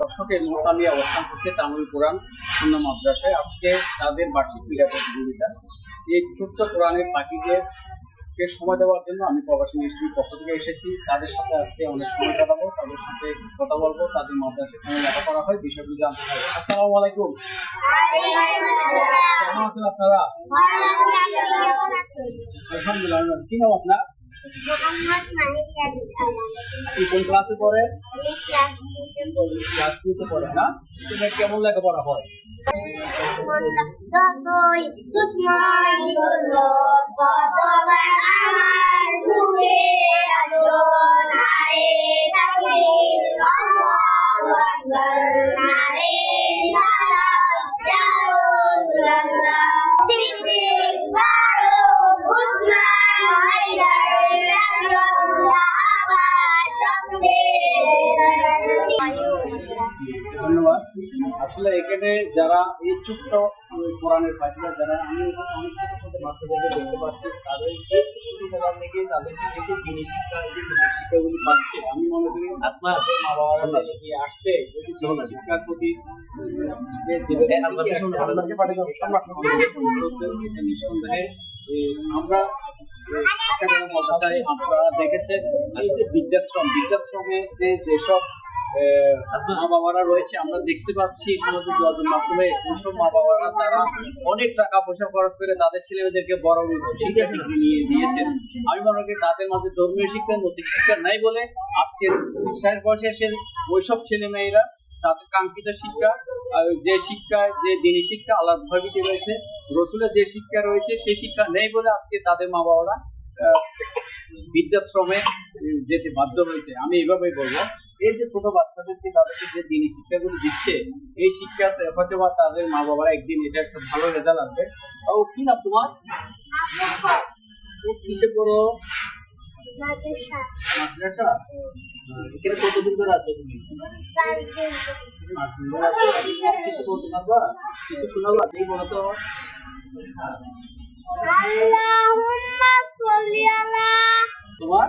দর্শকের মোটামি অবস্থান করছে তামিল পুরাণ শূন্য মাদ্রাসায়। আজকে তাদের বার্ষিক ক্রীড়া প্রতিযোগিতা। এই চুক্ত পুরাণের পাখিদের কে সময় দেওয়ার জন্য আমি প্রবাসী ইনস্টিটিউট পক্ষ থেকে এসেছি। তাদের সাথে আজকে অনেক সময় কাটাবো তাদের সাথে কথা বলব তাদের মাদ্রাসা লেখা করা হয় বিষয়গুলো জানতে হবে। আসসালাম আলাইকুম। কেমন আছেন আপনারা? আলহামদুলিল্লাহ। কি নাম আপনার? ক্লাসে পড়ে। ক্লাস পড়ে না? কেমন লেখাপড়া হয় đất tôi thức mai luôn lột bỏ cho bạn ai mai ধন্যবাদ। আসলে এখানে যারা এই ছোট্ট কোরআনের পাখিরা যারা আমি অনেক ছোট ছোট বাচ্চাদেরকে দেখতে পাচ্ছি তাদের ছোটবেলা থেকে তাদেরকে যে শিক্ষা যে শিক্ষাগুলি পাচ্ছে আমি মনে করি আপনার মা বাবারা তাদেরকে আসছে। শিক্ষার প্রতি যে যেটা থেকে আসছে, আমাদেরকে পাঠিয়ে দাও। নিঃসন্দেহে আমরা চাই আপনারা দেখেছেন এই যে বৃদ্ধাশ্রম বৃদ্ধাশ্রমে যে যেসব মা বাবারা রয়েছে, আমরা দেখতে পাচ্ছি সমাজে দোয়াদের মাধ্যমে মা বাবারা তারা অনেক টাকা পয়সা খরচ করে তাদের ছেলে মেয়েদেরকে বড় শিক্ষা ডিগ্রি নিয়ে দিয়েছেন। আমি মনে করি তাদের মাঝে ধর্মীয় শিক্ষা নৈতিক শিক্ষা নাই বলে আজকের শেষ বয়সে এসে ওইসব ছেলে মেয়েরা তাদের কাঙ্ক্ষিত শিক্ষা যে শিক্ষা, যে দিনী শিক্ষা আল্লাহ ভাবিতে রয়েছে, রসুলের যে শিক্ষা রয়েছে, সেই শিক্ষা নেই বলে আজকে তাদের মা বাবারা বৃদ্ধাশ্রমে যেতে বাধ্য হয়েছে। আমি এইভাবেই বলব। এই যে ছোট বাচ্চাদেরকে তাদেরকে যে দিনী শিক্ষাগুলো দিচ্ছে এই শিক্ষা হয়তো বা তাদের মা বাবারা একদিন এটা একটা ভালো রেজাল্ট আসবে ও কি না তোমার? কিসে করো মাদ্রাসা। মাদ্রাসা? এখানে কতদিন ধরে আছো তুমি? আট দিন ধরে আছো কিছু বলতে পারবা? কিছু শোনাবা? এই বলো তো। আল্লাহুম্মা সাল্লি আলা তোমার?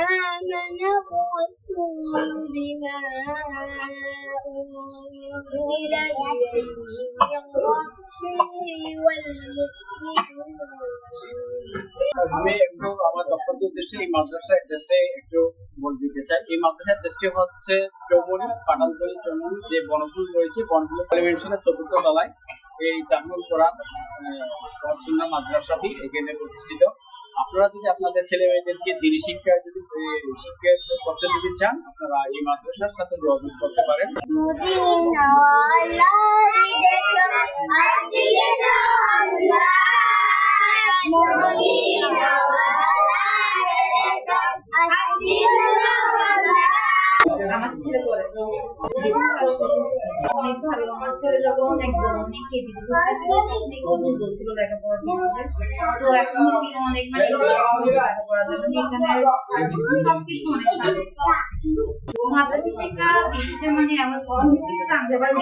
آمن الرسول بما أنزل إليه من ربه والمؤمنون আমি একটু আমার দর্শকদের উদ্দেশ্যে এই মাদ্রাসা অ্যাড্রেসটা একটু বলে দিতে চাই এই মাদ্রাসা অ্যাড্রেসটি হচ্ছে চৌমনি কাটালতলি চৌমনি যে বনফুল রয়েছে বনফুল এলিমেন্টেশনের চতুর্থ তলায় এই তাহমুল কোরআন সুন্না মাদ্রাসাটি এখানে প্রতিষ্ঠিত আপনারা যদি আপনাদের ছেলে মেয়েদেরকে দিনী শিক্ষা যদি শিক্ষা করতে যদি চান, আপনারা এই মাদ্রাসার সাথে যোগাযোগ করতে পারেন। আমার ছেলে অনেক ভালো। আমার ছেলে যখন অনেক লেখাপড়ার তো এখন অনেক মানে লেখাপড়ার জন্য এখানে সবকিছু অনেক ভালো। মাদ্রাসা শিক্ষা দিতে মানে এমন কোনো কিছু জানতে পারে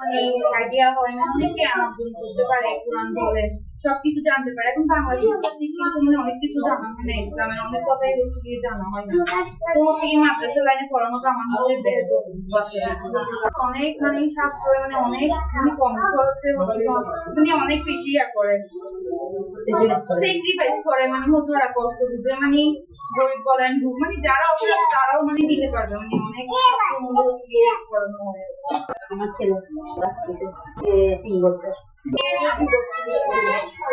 মানে আইডিয়া হয় না। অনেকে আমার করতে পারে কোরআন বলে সবকিছু জানতে পারে। এখন প্রত্যেক কিন্তু মানে অনেক কিছু জানা হয় না ইসলামের অনেক কথাই হচ্ছে কি জানা হয় না। তো এই মাদ্রাসা লাইনে পড়ানোটা আমার মধ্যে অনেক মানে শাস্ত্রে মানে অনেক মানে কম খরচে মানে অনেক বেশি ইয়া করে। স্যাক্রিফাইস করে মানে কষ্ট বুঝে মানে গরিব বলেন মানে যারা তারাও মানে দিতে পারবে মানে অনেক পড়ানো হয়। আমার ছেলে তিন বছর।